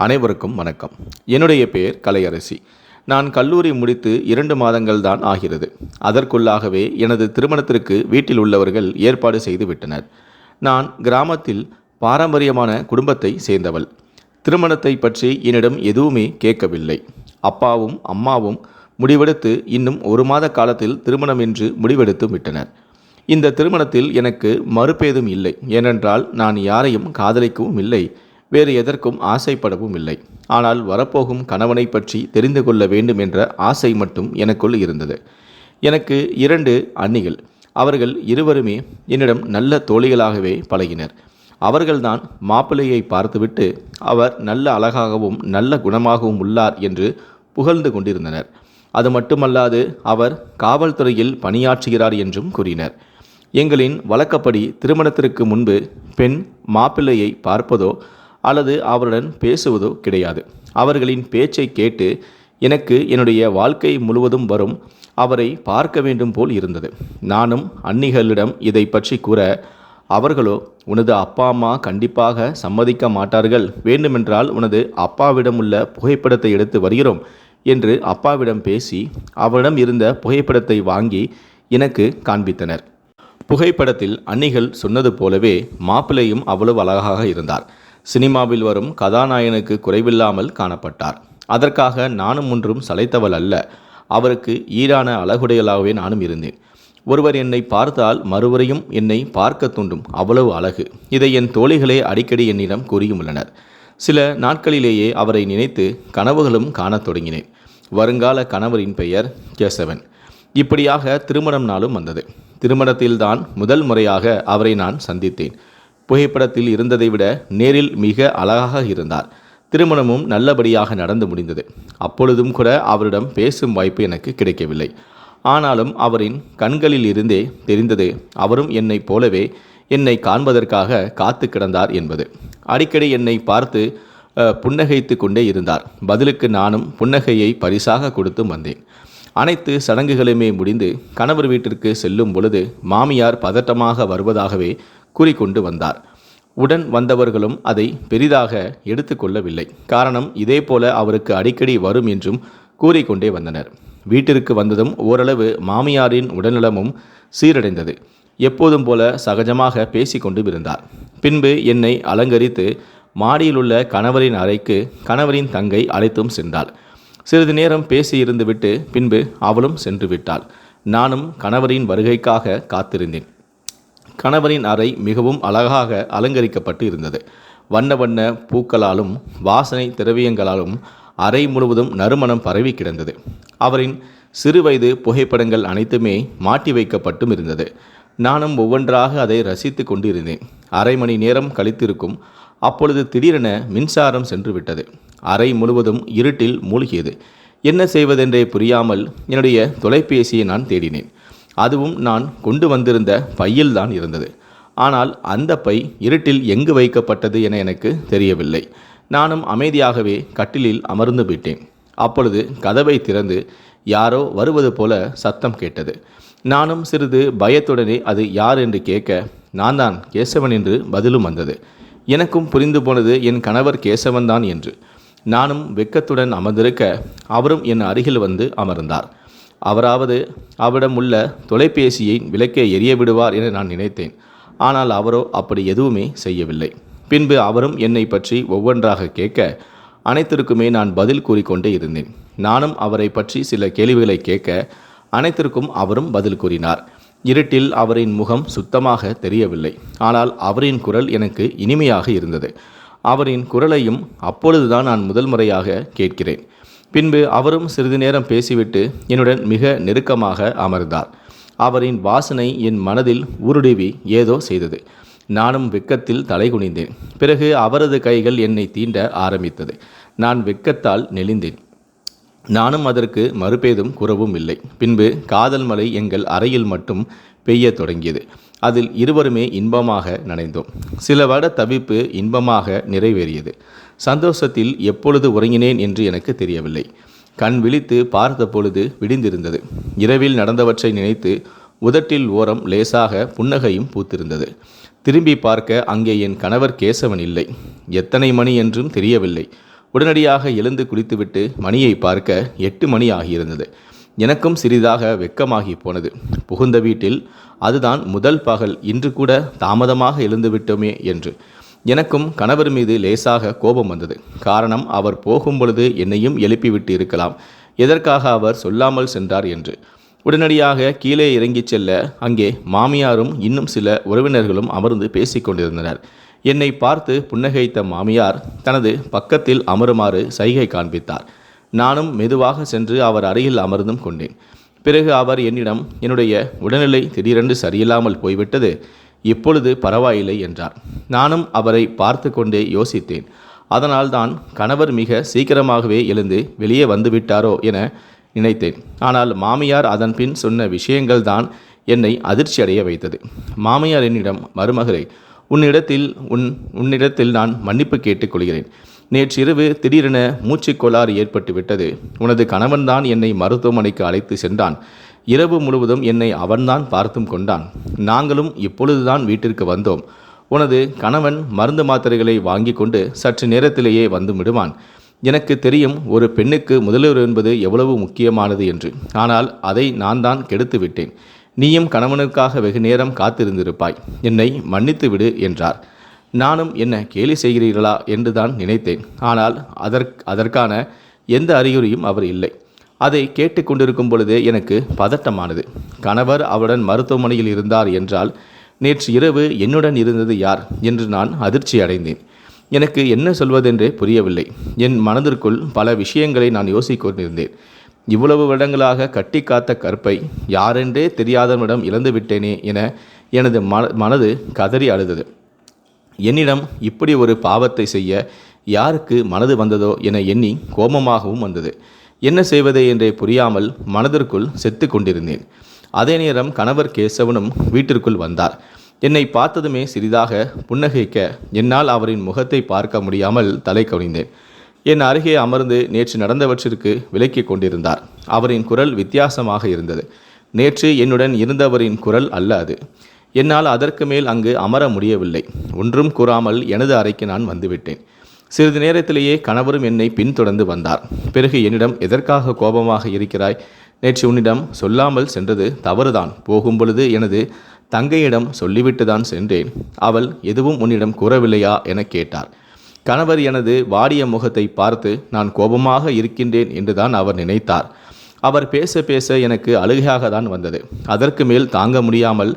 அனைவருக்கும் வணக்கம். என்னுடைய பெயர் கலையரசி. நான் கல்லூரி முடித்து இரண்டு மாதங்கள் தான் ஆகிறது. அதற்குள்ளாகவே எனது திருமணத்திற்கு வீட்டில் உள்ளவர்கள் ஏற்பாடு செய்து விட்டனர். நான் கிராமத்தில் பாரம்பரியமான குடும்பத்தை சேர்ந்தவள். திருமணத்தை பற்றி என்னிடம் எதுவுமே கேட்கவில்லை. அப்பாவும் அம்மாவும் முடிவெடுத்து இன்னும் ஒரு மாத காலத்தில் திருமணம் என்று முடிவெடுத்து விட்டனர். இந்த திருமணத்தில் எனக்கு மறுப்பேதும் இல்லை. ஏனென்றால் நான் யாரையும் காதலிக்கவும் இல்லை. வேறு எதற்கும் ஆசைப்படவும் இல்லை. ஆனால் வரப்போகும் கணவனை பற்றி தெரிந்து கொள்ள வேண்டும் என்ற ஆசை மட்டும் எனக்குள் இருந்தது. எனக்கு இரண்டு அன்னிகள் அவர்கள் இருவருமே என்னிடம் நல்ல தோழிகளாகவே பழகினர். அவர்கள்தான் மாப்பிள்ளையை பார்த்துவிட்டு அவர் நல்ல அழகாகவும் நல்ல குணமாகவும் உள்ளார் என்று புகழ்ந்து கொண்டிருந்தனர். அது மட்டுமல்லாது அவர் காவல்துறையில் பணியாற்றுகிறார் என்றும் கூறினர். எங்களின் வழக்கப்படி திருமணத்திற்கு முன்பு பெண் மாப்பிள்ளையை பார்ப்பதோ அல்லது அவருடன் பேசுவதோ கிடையாது. அவர்களின் பேச்சை கேட்டு எனக்கு என்னுடைய வாழ்க்கை முழுவதும் வரும். அவரை பார்க்க வேண்டும் போல் இருந்தது. நானும் அன்னிகளிடம் இதை பற்றி கூற அவர்களோ உனது அப்பா அம்மா கண்டிப்பாக சம்மதிக்க மாட்டார்கள். வேண்டுமென்றால் உனது அப்பாவிடம் உள்ள புகைப்படத்தை எடுத்து வருகிறோம் என்று அப்பாவிடம் பேசி அவரிடம் இருந்த புகைப்படத்தை வாங்கி எனக்கு காண்பித்தனர். புகைப்படத்தில் அன்னிகள் சொன்னது போலவே மாப்பிள்ளையும் அவ்வளவு அழகாக இருந்தார். சினிமாவில் வரும் கதாநாயகனுக்கு குறைவில்லாமல் காணப்பட்டார். அதற்காக நானும் ஒன்றும் சளைத்தவள் அல்ல. அவருக்கு ஈரான அழகுடையலாகவே நானும் இருந்தேன். ஒருவர் என்னை பார்த்தால் மறுவரையும் என்னை பார்க்க தூண்டும் அவ்வளவு அழகு. இதை என் தோழிகளே அடிக்கடி என்னிடம் கூறியுள்ளனர் சில நாட்களிலேயே அவரை நினைத்து கனவுகளும் காணத் தொடங்கினேன். வருங்கால கணவரின் பெயர் கேசவன். இப்படியாக திருமணம் நாளும் வந்தது. திருமணத்தில்தான் முதல் முறையாக அவரை நான் சந்தித்தேன். புகைப்படத்தில் இருந்ததை விட நேரில் மிக அழகாக இருந்தார். திருமணமும் நல்லபடியாக நடந்து முடிந்தது. அப்பொழுதும் கூட அவரிடம் பேசும் வாய்ப்பு எனக்கு கிடைக்கவில்லை. ஆனாலும் அவரின் கண்களில் இருந்தே தெரிந்தது அவரும் என்னைப் போலவே என்னை காண்பதற்காக காத்து கிடந்தார் என்பது. அடிக்கடி என்னை பார்த்து புன்னகைத்து கொண்டே இருந்தார். பதிலுக்கு நானும் புன்னகையை பரிசாக கொடுத்து வந்தேன். அனைத்து சடங்குகளுமே முடிந்து கணவர் வீட்டிற்கு செல்லும் பொழுது மாமியார் பதட்டமாக வருவதாகவே கூறிக்கொண்டு வந்தார். உடன் வந்தவர்களும் அதை பெரிதாக எடுத்துக்கொள்ளவில்லை காரணம் இதேபோல அவருக்கு அடிக்கடி வரும் என்றும் கூறிக்கொண்டே வந்தனர். வீட்டிற்கு வந்ததும் ஓரளவு மாமியாரின் உடல்நலமும் சீரடைந்தது. எப்போதும் போல சகஜமாக பேசிக்கொண்டு இருந்தார் பின்பு என்னை அலங்கரித்து மாடியிலுள்ள கணவரின் அறைக்கு கணவரின் தங்கை அழைத்தும் சென்றாள். சிறிது நேரம் பேசியிருந்துவிட்டு பின்பு அவளும் சென்று விட்டாள். நானும் கணவரின் வருகைக்காக காத்திருந்தேன். கணவரின் அறை மிகவும் அழகாக அலங்கரிக்கப்பட்டு இருந்தது. வண்ண வண்ண பூக்களாலும் வாசனை திரவியங்களாலும் அறை முழுவதும் நறுமணம் பரவி கிடந்தது. அவரின் சிறுவயது புகைப்படங்கள் அனைத்துமே மாட்டி வைக்கப்பட்டும் இருந்தது. நானும் ஒவ்வொன்றாக அதை ரசித்து கொண்டு இருந்தேன் அரை மணி நேரம் கழித்திருக்கும் அப்பொழுது திடீரென மின்சாரம் சென்று விட்டது. அறை முழுவதும் இருட்டில் மூழ்கியது. என்ன செய்வதென்றே புரியாமல் என்னுடைய தொலைபேசியை நான் தேடினேன். அதுவும் நான் கொண்டு வந்திருந்த பையில் தான் இருந்தது. ஆனால் அந்த பை இருட்டில் எங்கு வைக்கப்பட்டது என எனக்கு தெரியவில்லை. நானும் அமைதியாகவே கட்டிலில் அமர்ந்து விட்டேன். அப்பொழுது கதவை திறந்து யாரோ வருவது போல சத்தம் கேட்டது. நானும் சிறிது பயத்துடனே அது யார்? என்று கேட்க நான் தான் கேசவன் என்று பதிலும் வந்தது. எனக்கும் புரிந்து போனது என் கணவர் கேசவன்தான் என்று. நானும் வெக்கத்துடன் அமர்ந்திருக்க அவரும் என் அருகில் வந்து அமர்ந்தார். அவராவது அவரிடம் உள்ள தொலைபேசியை விளக்கே எரிய விடுவார் என நான் நினைத்தேன். ஆனால் அவரோ அப்படி எதுவுமே செய்யவில்லை. பின்பு அவரும் என்னை பற்றி ஒவ்வொன்றாக கேட்க அனைத்திற்குமே நான் பதில் கூறிக்கொண்டே இருந்தேன். நானும் அவரை பற்றி சில கேள்விகளை கேட்க அனைத்திற்கும் அவரும் பதில் கூறினார். இருட்டில் அவரின் முகம் சுத்தமாக தெரியவில்லை. ஆனால் அவரின் குரல் எனக்கு இனிமையாக இருந்தது. அவரின் குரலையும் அப்பொழுதுதான் நான் முதல் முறையாக கேட்கிறேன். பின்பு அவரும் சிறிது நேரம் பேசிவிட்டு என்னுடன் மிக நெருக்கமாக அமர்ந்தார். அவரின் வாசனை என் மனதில் உருடுவி ஏதோ செய்தது. நானும் வெக்கத்தில் தலைகுனிந்தேன் பிறகு அவரது கைகள் என்னை தீண்ட ஆரம்பித்தது. நான் வெக்கத்தால் நெளிந்தேன். நானும் அதற்கு மறுபேதும் கூறவும் இல்லை. பின்பு காதல் மலை எங்கள் அறையில் மட்டும் பெய்யத் தொடங்கியது. அதில் இருவருமே இன்பமாக நனைந்தோம். சில வருட தவிப்பு இன்பமாக நிறைவேறியது. சந்தோஷத்தில் எப்பொழுது உறங்கினேன் என்று எனக்கு தெரியவில்லை. கண் விழித்து பார்த்த பொழுது விடிந்திருந்தது. இரவில் நடந்தவற்றை நினைத்து உதட்டில் ஓரம் லேசாக புன்னகையும் பூத்திருந்தது. திரும்பி பார்க்க அங்கே என் கணவர் கேசவன் இல்லை. எத்தனை மணி என்றும் தெரியவில்லை. உடனடியாக எழுந்து குளித்துவிட்டு மணியை பார்க்க எட்டு மணி ஆகியிருந்தது. எனக்கும் சிறிதாக வெக்கமாகி போனது. புகுந்த வீட்டில் அதுதான் முதல் பகல். இன்று கூட தாமதமாக எழுந்துவிட்டோமே என்று. எனக்கும் கணவர் மீது லேசாக கோபம் வந்தது. காரணம் அவர் போகும் பொழுது என்னையும் எழுப்பிவிட்டு இருக்கலாம். எதற்காக அவர் சொல்லாமல் சென்றார் என்று. உடனடியாக கீழே இறங்கிச் செல்ல அங்கே மாமியாரும் இன்னும் சில உறவினர்களும் அமர்ந்து பேசிக்கொண்டிருந்தனர் என்னை பார்த்து புன்னகைத்த மாமியார் தனது பக்கத்தில் அமருமாறு சைகை காண்பித்தார். நானும் மெதுவாக சென்று அவர் அருகில் அமர்ந்தும் கொண்டேன். பிறகு அவர் என்னிடம் என்னுடைய உடல்நிலை திடீரென்று சரியில்லாமல் போய்விட்டது. இப்பொழுது பரவாயில்லை என்றார். நானும் அவரை பார்த்து கொண்டே யோசித்தேன். அதனால்தான் கணவர் மிக சீக்கிரமாகவே எழுந்து வெளியே வந்துவிட்டாரோ என நினைத்தேன். ஆனால் மாமியார் அதன்பின் சொன்ன சொன்ன விஷயங்கள்தான் என்னை அதிர்ச்சி அடைய வைத்தது. மாமியார் என்னிடம் மருமகளே உன்னிடத்தில் உன் உன்னிடத்தில் நான் மன்னிப்பு கேட்டுக்கொள்கிறேன். நேற்றிரவு திடீரென மூச்சுக்கோளாறு ஏற்பட்டு விட்டது உனது கணவன்தான் என்னை மருத்துவமனைக்கு அழைத்து சென்றான். இரவு முழுவதும் என்னை அவன்தான் பார்த்தும் கொண்டான். நாங்களும் இப்பொழுதுதான் வீட்டிற்கு வந்தோம். உனது கணவன் மருந்து மாத்திரைகளை வாங்கி கொண்டு சற்று நேரத்திலேயே வந்து விடுவான். எனக்கு தெரியும் ஒரு பெண்ணுக்கு முதல்வர் என்பது எவ்வளவு முக்கியமானது என்று. ஆனால் அதை நான் தான் கெடுத்து விட்டேன். நீயும் கணவனுக்காக வெகு நேரம் காத்திருந்திருப்பாய். என்னை மன்னித்து விடு என்றார். நானும் என்ன கேலி செய்கிறீர்களா என்று தான் நினைத்தேன். ஆனால் அதற் அதற்கான எந்த அறிகுறியும் அவர் இல்லை. அதை கேட்டுக்கொண்டிருக்கும் பொழுதே எனக்கு பதட்டமானது. கணவர் அவருடன் மருத்துவமனையில் இருந்தார் என்றால் நேற்று இரவு என்னுடன் இருந்தது யார் என்று நான் அதிர்ச்சி அடைந்தேன். எனக்கு என்ன சொல்வதென்றே புரியவில்லை. என் மனதிற்குள் பல விஷயங்களை நான் யோசித்துக் கொண்டிருந்தேன். இவ்வளவு வருடங்களாக கட்டி காத்த கற்பை யாரென்றே தெரியாதவனிடம் இழந்து விட்டேனே என எனது மன மனது கதறி அழுதது. என்னிடம் இப்படி ஒரு பாவத்தை செய்ய யாருக்கு மனது வந்ததோ என எண்ணி கோபமாகவும் வந்தது. என்ன செய்வதே என்றே புரியாமல் மனதிற்குள் செத்து கொண்டிருந்தேன். அதே நேரம் கணவர் கேசவனும் வீட்டிற்குள் வந்தார். என்னை பார்த்ததுமே சிறிதாக புன்னகைக்க என்னால் அவரின் முகத்தை பார்க்க முடியாமல் தலை கவிழ்ந்தேன். என் அருகே அமர்ந்து நேற்று நடந்தவற்றிற்கு விலக்கி கொண்டிருந்தார். அவரின் குரல் வித்தியாசமாக இருந்தது. நேற்று என்னுடன் இருந்தவரின் குரல் அல்ல அது. என்னால் அதற்கு மேல் அங்கு அமர முடியவில்லை. ஒன்றும் கூறாமல் எனது அறைக்கு நான் வந்துவிட்டேன். சிறிது நேரத்திலேயே கணவரும் என்னை பின்தொடர்ந்து வந்தார். பிறகு என்னிடம் எதற்காக கோபமாக இருக்கிறாய்? நேற்று உன்னிடம் சொல்லாமல் சென்றது தவறுதான். போகும் பொழுது எனது தங்கையிடம் சொல்லிவிட்டு தான் சென்றேன். அவள் எதுவும் உன்னிடம் கூறவில்லையா? என கேட்டார். கணவர் எனது வாடிய முகத்தை பார்த்து நான் கோபமாக இருக்கின்றேன் என்றுதான் அவர் நினைத்தார். அவர் பேச பேச எனக்கு அழுகையாக தான் வந்தது. அதற்கு மேல் தாங்க முடியாமல்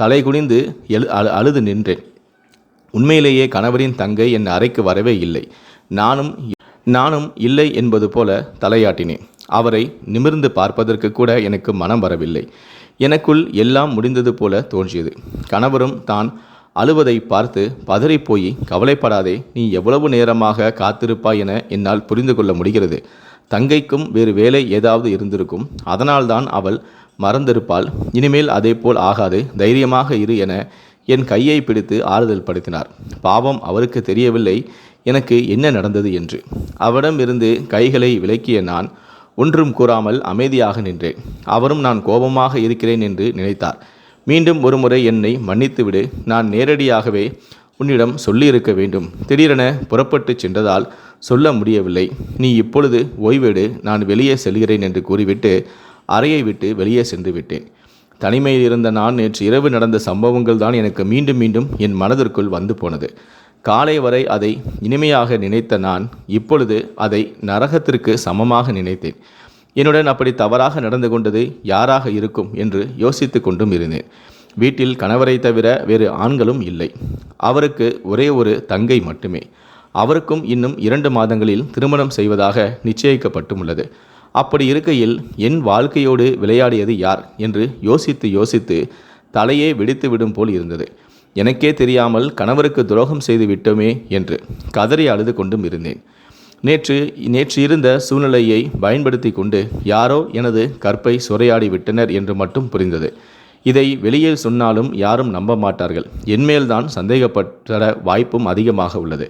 தலைகுனிந்து எழு அழு அழுது நின்றேன். உண்மையிலேயே கணவரின் தங்கை என் அறைக்கு வரவே இல்லை. நானும் நானும் இல்லை என்பது போல தலையாட்டினேன். அவரை நிமிர்ந்து பார்ப்பதற்கு கூட எனக்கு மனம் வரவில்லை. எனக்குள் எல்லாம் முடிந்தது போல தோன்றியது. கணவரும் தான் அழுவதை பார்த்து பதறிப்போய் கவலைப்படாதே நீ எவ்வளவு நேரமாக காத்திருப்பாய் என என்னால் புரிந்து கொள்ள முடிகிறது. தங்கைக்கும் வேறு வேலை ஏதாவது இருந்திருக்கும். அதனால்தான் அவள் மறந்திருப்பாள். இனிமேல் அதேபோல் ஆகாது. தைரியமாக இரு என என் கையை பிடித்து ஆறுதல் படுத்தினார். பாவம் அவருக்கு தெரியவில்லை. எனக்கு என்ன நடந்தது என்று? அவரிடமிருந்து கைகளை விலக்கிய நான் ஒன்றும் கூறாமல் அமைதியாக நின்றேன். அவரும் நான் கோபமாக இருக்கிறேன் என்று நினைத்தார். மீண்டும் ஒருமுறை என்னை மன்னித்துவிடு. நான் நேரடியாகவே உன்னிடம் சொல்லியிருக்க வேண்டும். திடீரென புறப்பட்டு சென்றதால் சொல்ல முடியவில்லை. நீ இப்பொழுது ஓய்வெடு. நான் வெளியே செல்கிறேன் என்று கூறிவிட்டு அறையை விட்டு வெளியே சென்று விட்டேன். தனிமையில் இருந்த நான் நேற்று இரவு நடந்த சம்பவங்கள் தான் எனக்கு மீண்டும் மீண்டும் என் மனதிற்குள் வந்து போனது. காலை வரை அதை இனிமையாக நினைத்த நான் இப்பொழுது அதை நரகத்திற்கு சமமாக நினைத்தேன். என்னுடன் அப்படி தவறாக நடந்து கொண்டது யாராக இருக்கும் என்று யோசித்து கொண்டும் இருந்தேன். வீட்டில் கணவரை தவிர வேறு ஆண்களும் இல்லை. அவருக்கு ஒரே ஒரு தங்கை மட்டுமே. அவருக்கும் இன்னும் இரண்டு மாதங்களில் திருமணம் செய்வதாக நிச்சயிக்கப்பட்டும் உள்ளது. அப்படி இருக்கையில் என் வாழ்க்கையோடு விளையாடியது யார்? என்று யோசித்து யோசித்து தலையே வெடித்து விடும் போல் இருந்தது. எனக்கே தெரியாமல் கணவருக்கு துரோகம் செய்து விட்டோமே என்று கதறி அழுது கொண்டும் இருந்தேன். நேற்று நேற்று இருந்த சூழ்நிலையை பயன்படுத்தி கொண்டு யாரோ எனது கற்பை சுரையாடி விட்டனர் என்று மட்டும் புரிந்தது. இதை வெளியில் சொன்னாலும் யாரும் நம்ப மாட்டார்கள். என்மேல்தான் சந்தேகப்பட்ட வாய்ப்பும் அதிகமாக உள்ளது.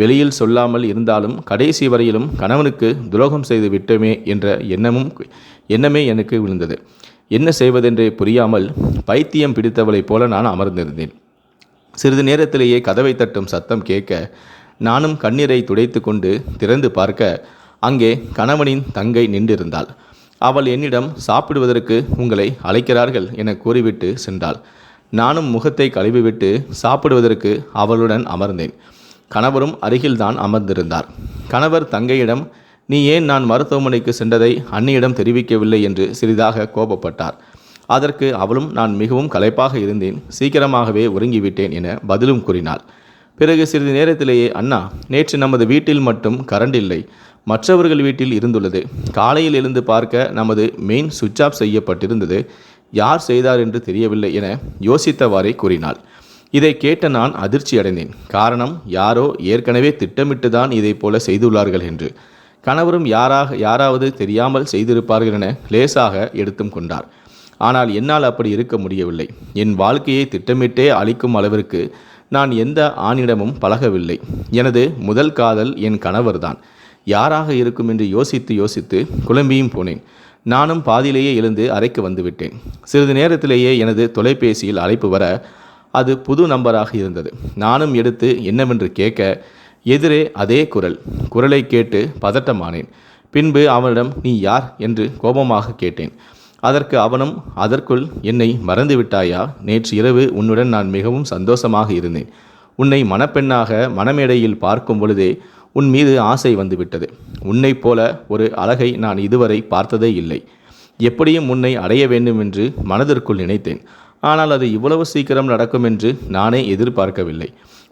வெளியில் சொல்லாமல் இருந்தாலும் கடைசி வரையிலும் கணவனுக்கு துரோகம் செய்து விட்டோமே என்ற எண்ணமும் எண்ணமே எனக்கு விழுந்தது. என்ன செய்வதென்றே புரியாமல் பைத்தியம் பிடித்தவளைப் போல நான் அமர்ந்திருந்தேன். சிறிது நேரத்திலேயே கதவை தட்டும் சத்தம் கேட்க நானும் கண்ணீரை துடைத்து கொண்டு திறந்து பார்க்க அங்கே கணவனின் தங்கை நின்றிருந்தாள். அவள் என்னிடம் சாப்பிடுவதற்கு உங்களை அழைக்கிறார்கள் என கூறிவிட்டு சென்றாள். நானும் முகத்தை கழுவிவிட்டு சாப்பிடுவதற்கு அவளுடன் அமர்ந்தேன். கணவரும் அருகில்தான் அமர்ந்திருந்தார். கணவர் தங்கையிடம் நீ ஏன் நான் மருத்துவமனைக்கு சென்றதை அன்னியிடம் தெரிவிக்கவில்லை? என்று சிறிதாக கோபப்பட்டார். அதற்கு அவளும் நான் மிகவும் களைப்பாக இருந்தேன். சீக்கிரமாகவே உறங்கிவிட்டேன் என பதிலும் கூறினாள். பிறகு சிறிது நேரத்திலேயே அண்ணா நேற்று நமது வீட்டில் மட்டும் கரண்ட் இல்லை. மற்றவர்கள் வீட்டில் இருந்துள்ளது. காலையில் எழுந்து பார்க்க நமது மெயின் சுவிட்ச் ஆஃப் செய்யப்பட்டிருந்தது. யார் செய்தார் என்று தெரியவில்லை என யோசித்தவாறே கூறினாள். இதை கேட்ட நான் அதிர்ச்சி அடைந்தேன் காரணம் யாரோ ஏற்கனவே திட்டமிட்டு தான் இதை போல செய்துள்ளார்கள் என்று. கணவரும் யாராக யாராவது தெரியாமல் செய்திருப்பார்கள் என லேசாக எடுத்தும் கொண்டார். ஆனால் என்னால் அப்படி இருக்க முடியவில்லை. என் வாழ்க்கையை திட்டமிட்டே அளிக்கும் அளவிற்கு நான் எந்த ஆணிடமும் பழகவில்லை. எனது முதல் காதல் என் கணவர்தான். யாராக இருக்கும் என்று யோசித்து யோசித்து குழம்பியும் போனேன். நானும் பாதியிலேயே எழுந்து அறைக்கு வந்துவிட்டேன் சிறிது நேரத்திலேயே எனது தொலைபேசியில் அழைப்பு வர அது புது நம்பராக இருந்தது. நானும் எடுத்து என்னவென்று கேட்க எதிரே அதே குரல். குரலை கேட்டு பதட்டமானேன். பின்பு அவனிடம் நீ யார்? என்று கோபமாக கேட்டேன். அதற்கு அவனும் அதற்குள் என்னை மறந்துவிட்டாயா நேற்று இரவு உன்னுடன் நான் மிகவும் சந்தோஷமாக இருந்தேன். உன்னை மணப்பெண்ணாக மணமேடையில் பார்க்கும் பொழுதே உன் மீது ஆசை வந்துவிட்டது. உன்னைப் போல ஒரு அழகை நான் இதுவரை பார்த்ததே இல்லை. எப்படியும் உன்னை அடைய வேண்டும் என்று மனதிற்குள் நினைத்தேன். ஆனால் அது இவ்வளவு சீக்கிரம் நடக்கும் என்று நானே எதிர்பார்க்கவில்லை.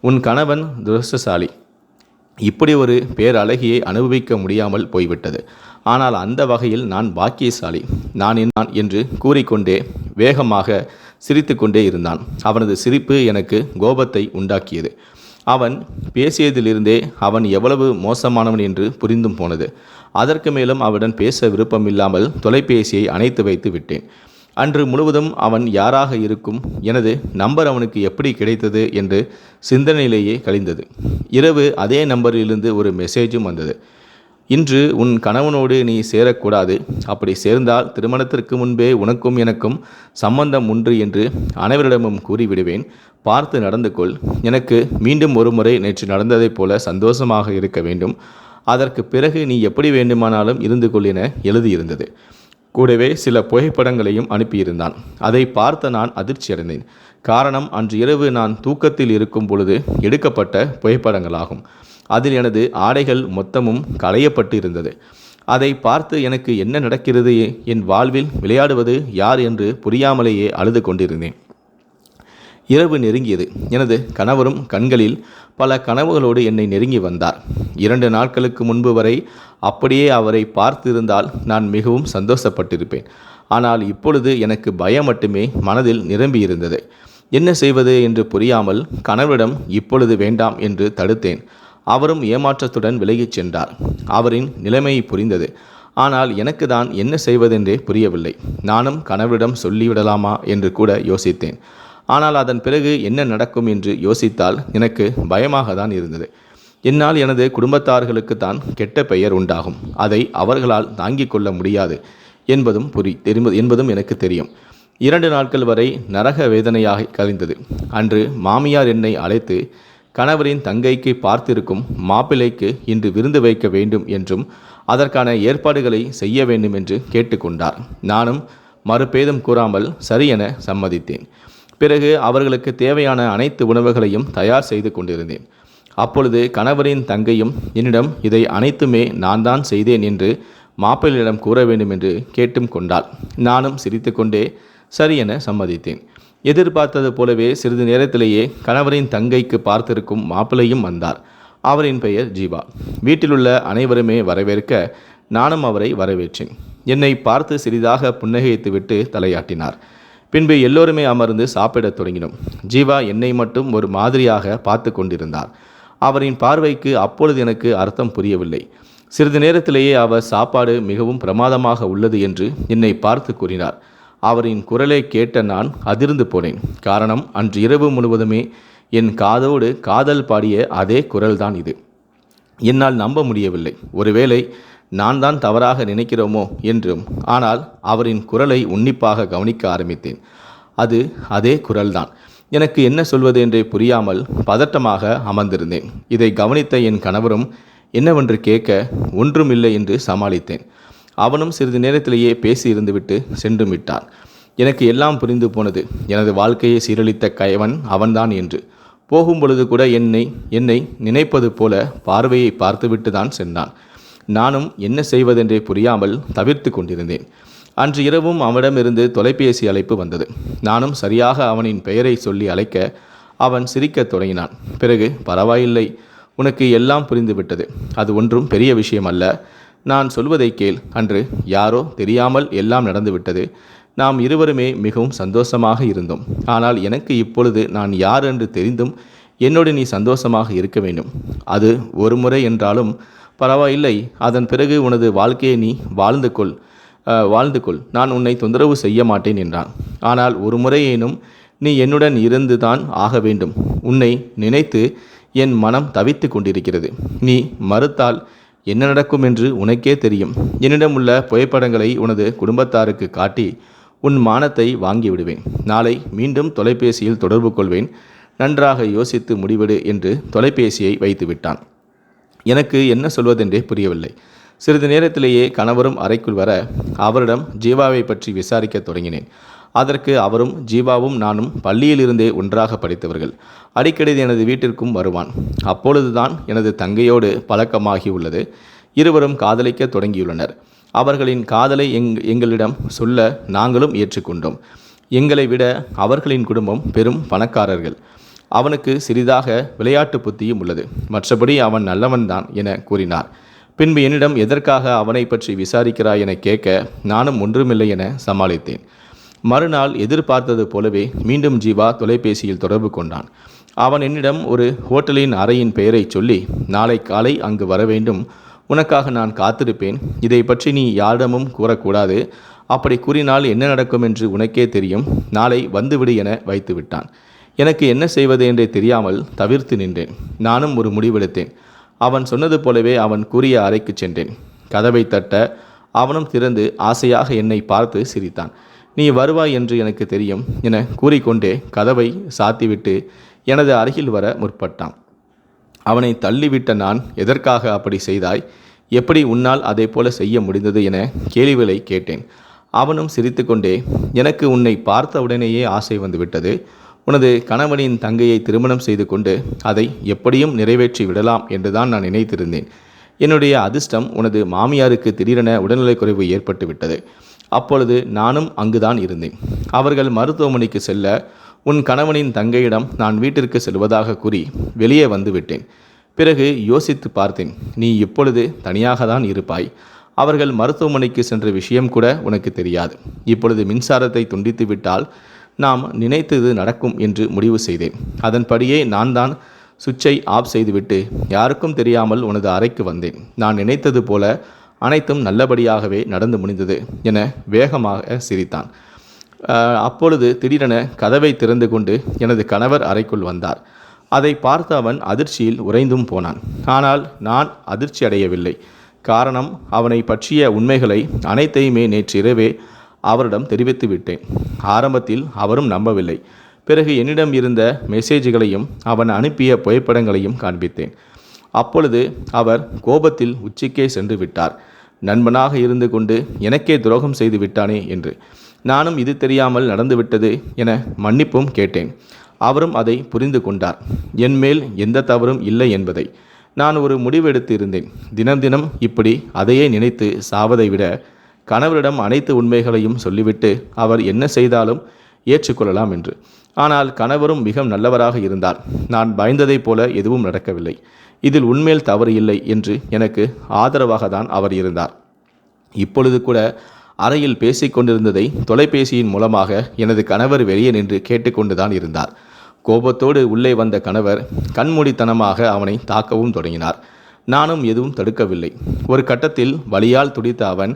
உன் கணவன் துரஷ்டசாலி. இப்படி ஒரு பேரழகியை அனுபவிக்க முடியாமல் போய்விட்டது. ஆனால் அந்த வகையில் நான் பாக்கியசாலி. நான் என்னான் என்று கூறிக்கொண்டே வேகமாக சிரித்துக்கொண்டே இருந்தான். அவனது சிரிப்பு எனக்கு கோபத்தை உண்டாக்கியது. அவன் பேசியதிலிருந்தே அவன் எவ்வளவு மோசமானவன் என்று புரிந்தும் போனது. அதற்கு மேலும் அவனுடன் பேச விருப்பமில்லாமல் தொலைபேசியை அணைத்து வைத்து விட்டேன். அன்று முழுவதும் அவன் யாராக இருக்கும்? எனது நம்பர் அவனுக்கு எப்படி கிடைத்தது? என்று சிந்தனையிலேயே கழிந்தது. இரவு அதே நம்பரிலிருந்து ஒரு மெசேஜும் வந்தது. இன்று உன் கணவனோடு நீ சேரக்கூடாது. அப்படி சேர்ந்தால் திருமணத்திற்கு முன்பே உனக்கும் எனக்கும் சம்பந்தம் உண்டு என்று அனைவரிடமும் கூறிவிடுவேன். பார்த்து நடந்து கொள் எனக்கு மீண்டும் ஒரு முறை நேற்று நடந்ததைப் போல சந்தோஷமாக இருக்க வேண்டும். அதற்கு பிறகு நீ எப்படி வேண்டுமானாலும் இருந்து கொள் என எழுதியிருந்தது. கூடவே சில புகைப்படங்களையும் அனுப்பியிருந்தான். அதை பார்த்த நான் அதிர்ச்சியடைந்தேன். காரணம் அன்று இரவு நான் தூக்கத்தில் இருக்கும் பொழுது எடுக்கப்பட்ட புகைப்படங்களாகும். அதில் எனது ஆடைகள் மொத்தமும் களையப்பட்டு இருந்தது அதை பார்த்து எனக்கு என்ன நடக்கிறது? என் வாழ்வில் விளையாடுவது யார் என்று புரியாமலேயே அழுது கொண்டிருந்தேன். இரவு நெருங்கியது. எனது கணவரும் கண்களில் பல கனவுகளோடு என்னை நெருங்கி வந்தார். இரண்டு நாட்களுக்கு முன்பு வரை அப்படியே அவரை பார்த்திருந்தால் நான் மிகவும் சந்தோஷப்பட்டிருப்பேன். ஆனால் இப்பொழுது எனக்கு பயம் மட்டுமே மனதில் நிரம்பியிருந்தது. என்ன செய்வது என்று புரியாமல் கணவரிடம் இப்பொழுது வேண்டாம் என்று தடுத்தேன். அவரும் ஏமாற்றத்துடன் விலகிச் சென்றார். அவரின் நிலைமை புரிந்தது. ஆனால் எனக்கு தான் என்ன செய்வதென்றே புரியவில்லை. நானும் கணவரிடம் சொல்லிவிடலாமா என்று கூட யோசித்தேன். ஆனால் அதன் பிறகு என்ன நடக்கும் என்று யோசித்தால் எனக்கு பயமாக தான் இருந்தது. என்னால் எனது குடும்பத்தார்களுக்கு தான் கெட்ட பெயர் உண்டாகும். அதை அவர்களால் தாங்கிக் கொள்ள முடியாது என்பதும் புரி தெரியும் என்பதும் எனக்கு தெரியும். இரண்டு நாட்கள் வரை நரக வேதனையாக கழிந்தது. அன்று மாமியார் என்னை அழைத்து கணவரின் தங்கைக்கு பார்த்திருக்கும் மாப்பிள்ளைக்கு இன்று விருந்து வைக்க வேண்டும் என்றும் அதற்கான ஏற்பாடுகளை செய்ய வேண்டும் என்று கேட்டுக்கொண்டார். நானும் மறுபேதம் கூறாமல் சரி என சம்மதித்தேன். பிறகு அவர்களுக்கு தேவையான அனைத்து உணவுகளையும் தயார் செய்து கொண்டிருந்தேன். அப்பொழுது கணவரின் தங்கையும் என்னிடம் இதை அனைத்துமே நான் தான் செய்தேன் என்று மாப்பிள்ளையிடம் கூற வேண்டும் என்று கேட்டும் கொண்டாள். நானும் சிரித்துக்கொண்டே சரி என சம்மதித்தேன். எதிர்பார்த்தது போலவே சிறிது நேரத்திலேயே கணவரின் தங்கைக்கு பார்த்திருக்கும் மாப்பிள்ளையும் வந்தார். அவரின் பெயர் ஜீவா. வீட்டிலுள்ள அனைவருமே வரவேற்க நானும் அவரை வரவேற்றேன். என்னை பார்த்து சிறிதாக புன்னகைத்துவிட்டு தலையாட்டினார். பின்பு எல்லோருமே அமர்ந்து சாப்பிடத் தொடங்கினோம். ஜீவா என்னை மட்டும் ஒரு மாதிரியாக பார்த்து கொண்டிருந்தார். அவரின் பார்வைக்கு அப்பொழுது எனக்கு அர்த்தம் புரியவில்லை. சிறிது நேரத்திலேயே அவர் சாப்பாடு மிகவும் பிரமாதமாக உள்ளது என்று என்னை பார்த்து கூறினார். அவரின் குரலை கேட்ட நான் அதிர்ந்து போனேன். காரணம் அன்று இரவு முழுவதுமே என் காதோடு காதல் பாடிய அதே குரல்தான் இது. என்னால் நம்ப முடியவில்லை. ஒருவேளை நான் தான் தவறாக நினைக்கிறோமோ என்றும் ஆனால் அவரின் குரலை உன்னிப்பாக கவனிக்க ஆரம்பித்தேன். அது அதே குரல்தான். எனக்கு என்ன சொல்வது என்றே புரியாமல் பதட்டமாக அமர்ந்திருந்தேன். இதை கவனித்த என் கணவரும் என்னவென்று கேட்க ஒன்றுமில்லை என்று சமாளித்தேன். அவனும் சிறிது நேரத்திலேயே பேசி இருந்துவிட்டு சென்று விட்டான். எனக்கு எல்லாம் புரிந்து போனது. எனது வாழ்க்கையை சீரழித்த கயவன் அவன்தான் என்று. போகும் பொழுது கூட என்னை என்னை நினைப்பது போல பார்வையை பார்த்துவிட்டு தான் சென்றான். நானும் என்ன செய்வதென்றே புரியாமல் தவிர்த்து கொண்டிருந்தேன். அன்று இரவும் அவனிடமிருந்து தொலைபேசி அழைப்பு வந்தது. நானும் சரியாக அவனின் பெயரை சொல்லி அழைக்க அவன் சிரிக்கத் தொடங்கினான். பிறகு பரவாயில்லை உனக்கு எல்லாம் புரிந்துவிட்டது. அது ஒன்றும் பெரிய விஷயம் அல்ல நான் சொல்வதை கேள். அன்று யாரோ தெரியாமல் எல்லாம் நடந்துவிட்டது. நாம் இருவருமே மிகவும் சந்தோஷமாக இருந்தோம். ஆனால் எனக்கு இப்பொழுது நான் யார் என்று தெரிந்தும் என்னோடு நீ சந்தோஷமாக இருக்க வேண்டும். அது ஒரு முறை என்றாலும் பரவாயில்லை. அதன் பிறகு உனது வாழ்க்கையை நீ வாழ்ந்து கொள். வாழ்ந்து கொள். நான் உன்னை தொந்தரவு செய்ய மாட்டேன் என்றான். ஆனால் ஒரு முறையேனும் நீ என்னுடன் இருந்துதான் ஆக வேண்டும். உன்னை நினைத்து என் மனம் தவித்து கொண்டிருக்கிறது. நீ மறுத்தால் என்ன நடக்கும் என்று உனக்கே தெரியும். என்னிடம் உள்ள புகைப்படங்களை உனது குடும்பத்தாருக்கு காட்டி உன் மானத்தை வாங்கி விடுவேன். நாளை மீண்டும் தொலைபேசியில் தொடர்பு கொள்வேன். நன்றாக யோசித்து முடிவெடு என்று தொலைபேசியை வைத்து விட்டான் எனக்கு என்ன சொல்வதென்றே புரியவில்லை. சிறிது நேரத்திலேயே கணவரும் அறைக்குள் வர அவரிடம் ஜீவாவை பற்றி விசாரிக்க தொடங்கினேன். அதற்கு அவரும் ஜீவாவும் நானும் பள்ளியிலிருந்தே ஒன்றாக படித்தவர்கள். அடிக்கடி எனது வீட்டிற்கும் வருவான். அப்பொழுதுதான் எனது தங்கையோடு பழக்கமாகி உள்ளது இருவரும் காதலிக்க தொடங்கியுள்ளனர். அவர்களின் காதலை எங் எங்களிடம் சொல்ல நாங்களும் ஏற்றுக்கொண்டோம். எங்களை விட அவர்களின் குடும்பம் பெரும் பணக்காரர்கள். அவனுக்கு சிறிதாக விளையாட்டு புத்தியும் உள்ளது. மற்றபடி அவன் நல்லவன்தான் என கூறினார். பின்பு என்னிடம் எதற்காக அவனை பற்றி விசாரிக்கிறாய் என கேட்க நானும் ஒன்றுமில்லை என சமாளித்தேன். மறுநாள் எதிர்பார்த்தது போலவே மீண்டும் ஜீவா தொலைபேசியில் தொடர்பு கொண்டான். அவன் என்னிடம் ஒரு ஹோட்டலின் அறையின் பெயரை சொல்லி நாளை காலை அங்கு வர வேண்டும். உனக்காக நான் காத்திருப்பேன். இதை பற்றி நீ யாரிடமும் கூறக்கூடாது. அப்படி கூறினால் என்ன நடக்கும் என்று உனக்கே தெரியும். நாளை வந்துவிடு என வைத்து விட்டான் எனக்கு என்ன செய்வது என்றே தெரியாமல் தவிர்த்து நின்றேன். நானும் ஒரு முடிவெடுத்தேன். அவன் சொன்னது போலவே அவன் கூறிய அறைக்கு சென்றேன். கதவை தட்ட அவனும் திறந்து ஆசையாக என்னை பார்த்து சிரித்தான். நீ வருவாய் என்று எனக்கு தெரியும் என கூறிக்கொண்டே கதவை சாத்திவிட்டு எனது அருகில் வர முற்பட்டான். அவனை தள்ளிவிட்ட நான் எதற்காக அப்படி செய்தாய்? எப்படி உன்னால் அதை போல செய்ய முடிந்தது என கேள்விகளை கேட்டேன். அவனும் சிரித்துக்கொண்டே எனக்கு உன்னை பார்த்த உடனேயே ஆசை வந்துவிட்டது. உனது கணவனின் தங்கையை திருமணம் செய்து கொண்டு அதை எப்படியும் நிறைவேற்றி விடலாம் என்றுதான் நான் நினைத்திருந்தேன். என்னுடைய அதிர்ஷ்டம் உனது மாமியாருக்கு திடீரென உடல்நலைக்குறைவு ஏற்பட்டு விட்டது. அப்பொழுது நானும் அங்குதான் இருந்தேன். அவர்கள் மருத்துவமனைக்கு செல்ல உன் கணவனின் தங்கையிடம் நான் வீட்டிற்கு செல்வதாக கூறி வெளியே வந்துவிட்டேன் பிறகு யோசித்து பார்த்தேன் நீ இப்பொழுது தனியாக தான் இருப்பாய். அவர்கள் மருத்துவமனைக்கு சென்ற விஷயம் கூட உனக்கு தெரியாது. இப்பொழுது மின்சாரத்தை துண்டித்து விட்டால் நாம் நினைத்தது நடக்கும் என்று முடிவு செய்தேன். அதன்படியே நான் தான் சுவிட்சை ஆஃப் செய்துவிட்டு யாருக்கும் தெரியாமல் உனது அறைக்கு வந்தேன். நான் நினைத்தது போல அனைத்தும் நல்லபடியாகவே நடந்து முடிந்தது என வேகமாக சிரித்தான். அப்பொழுது திடீரென கதவை திறந்து கொண்டு எனது கணவர் அறைக்குள் வந்தார். அதை பார்த்த அவன் அதிர்ச்சியில் உறைந்தும் போனான். ஆனால் நான் அதிர்ச்சி அடையவில்லை காரணம் அவனை பற்றிய உண்மைகளை அனைத்தையுமே நேற்றிரவே அவரிடம் தெரிவித்து விட்டேன். ஆரம்பத்தில் அவரும் நம்பவில்லை. பிறகு என்னிடம் இருந்த மெசேஜ்களையும் அவன் அனுப்பிய புகைப்படங்களையும் காண்பித்தேன். அப்பொழுது அவர் கோபத்தில் உச்சிக்கே சென்று விட்டார். நண்பனாக இருந்து கொண்டு எனக்கே துரோகம் செய்து விட்டானே என்று. நானும் இது தெரியாமல் நடந்துவிட்டது என மன்னிப்பும் கேட்டேன். அவரும் அதை புரிந்து கொண்டார். என் மேல் எந்த தவறும் இல்லை என்பதை. நான் ஒரு முடிவெடுத்து இருந்தேன். தினம் தினம் இப்படி அதையே நினைத்து சாவதை விட கணவரிடம் அனைத்து உண்மைகளையும் சொல்லிவிட்டு அவர் என்ன செய்தாலும் ஏற்றுக்கொள்ளலாம் என்று. ஆனால் கணவரும் மிக நல்லவராக இருந்தார். நான் பயந்ததைப் போல எதுவும் நடக்கவில்லை. இதில் உண்மையில் தவறு இல்லை என்று எனக்கு ஆதரவாக தான் அவர் இருந்தார். இப்பொழுது கூட அறையில் பேசிக் கொண்டிருந்ததை தொலைபேசியின் மூலமாக எனது கணவர் வெளியே நின்று கேட்டுக்கொண்டுதான் இருந்தார். கோபத்தோடு உள்ளே வந்த கணவர் கண்மூடித்தனமாக அவனை தாக்கவும் தொடங்கினார். நானும் எதுவும் தடுக்கவில்லை. ஒரு கட்டத்தில் வலியால் துடித்த அவன்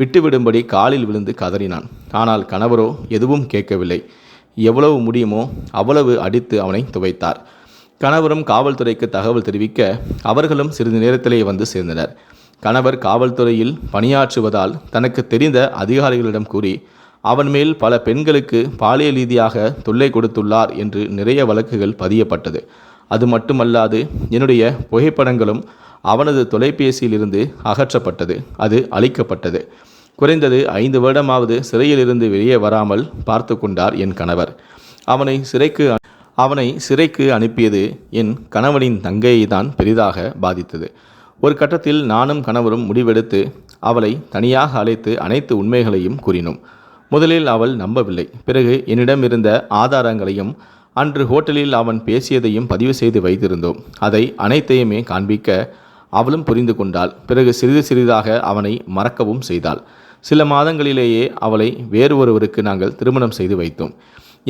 விட்டுவிடும்படி காலில் விழுந்து கதறினான். ஆனால் கணவரோ எதுவும் கேட்கவில்லை. எவ்வளவு முடியுமோ அவ்வளவு அடித்து அவனை துவைத்தார். கணவரும் காவல்துறைக்கு தகவல் தெரிவிக்க அவர்களும் சிறிது நேரத்திலே வந்து சேர்ந்தனர். கணவர் காவல்துறையில் பணியாற்றுவதால் தனக்கு தெரிந்த அதிகாரிகளிடம் கூறி அவன் மேல் பல பெண்களுக்கு பாலியல் ரீதியாக தொல்லை கொடுத்துள்ளார் என்று நிறைய வழக்குகள் பதியப்பட்டது. அது மட்டுமல்லாது என்னுடைய புகைப்படங்களும் அவனது தொலைபேசியிலிருந்து அகற்றப்பட்டது. அது அழிக்கப்பட்டது. குறைந்தது ஐந்து வருடமாவது சிறையிலிருந்து வெளியே வராமல் பார்த்து கொண்டார் என் கணவர். அவனை சிறைக்கு அவனை சிறைக்கு அனுப்பியது என் கணவனின் தங்கையை தான் பெரிதாக பாதித்தது. ஒரு கட்டத்தில் நானும் கணவரும் முடிவெடுத்து அவளை தனியாக அழைத்து அனைத்து உண்மைகளையும் கூறினோம். முதலில் அவள் நம்பவில்லை. பிறகு என்னிடம் இருந்த ஆதாரங்களையும் அன்று ஹோட்டலில் அவன் பேசியதையும் பதிவு செய்து வைத்திருந்தோம். அதை அனைத்தையுமே காண்பிக்க அவளும் புரிந்து கொண்டாள். பிறகு சிறிது சிறிதாக அவனை மறக்கவும் செய்தாள். சில மாதங்களிலேயே அவளை வேறு ஒருவருக்கு நாங்கள் திருமணம் செய்து வைத்தோம்.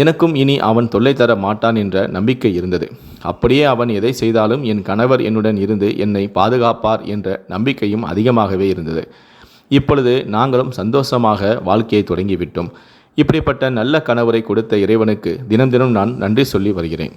எனக்கும் இனி அவன் தொல்லை தர மாட்டான் என்ற நம்பிக்கை இருந்தது. அப்படியே அவன் எதை செய்தாலும் என் கணவர் என்னுடன் இருந்து என்னை பாதுகாப்பார் என்ற நம்பிக்கையும் அதிகமாகவே இருந்தது. இப்பொழுது நாங்களும் சந்தோஷமாக வாழ்க்கையை தொடங்கிவிட்டோம். இப்படிப்பட்ட நல்ல கணவரை கொடுத்த இறைவனுக்கு தினம் தினம் நான் நன்றி சொல்லி வருகிறேன்.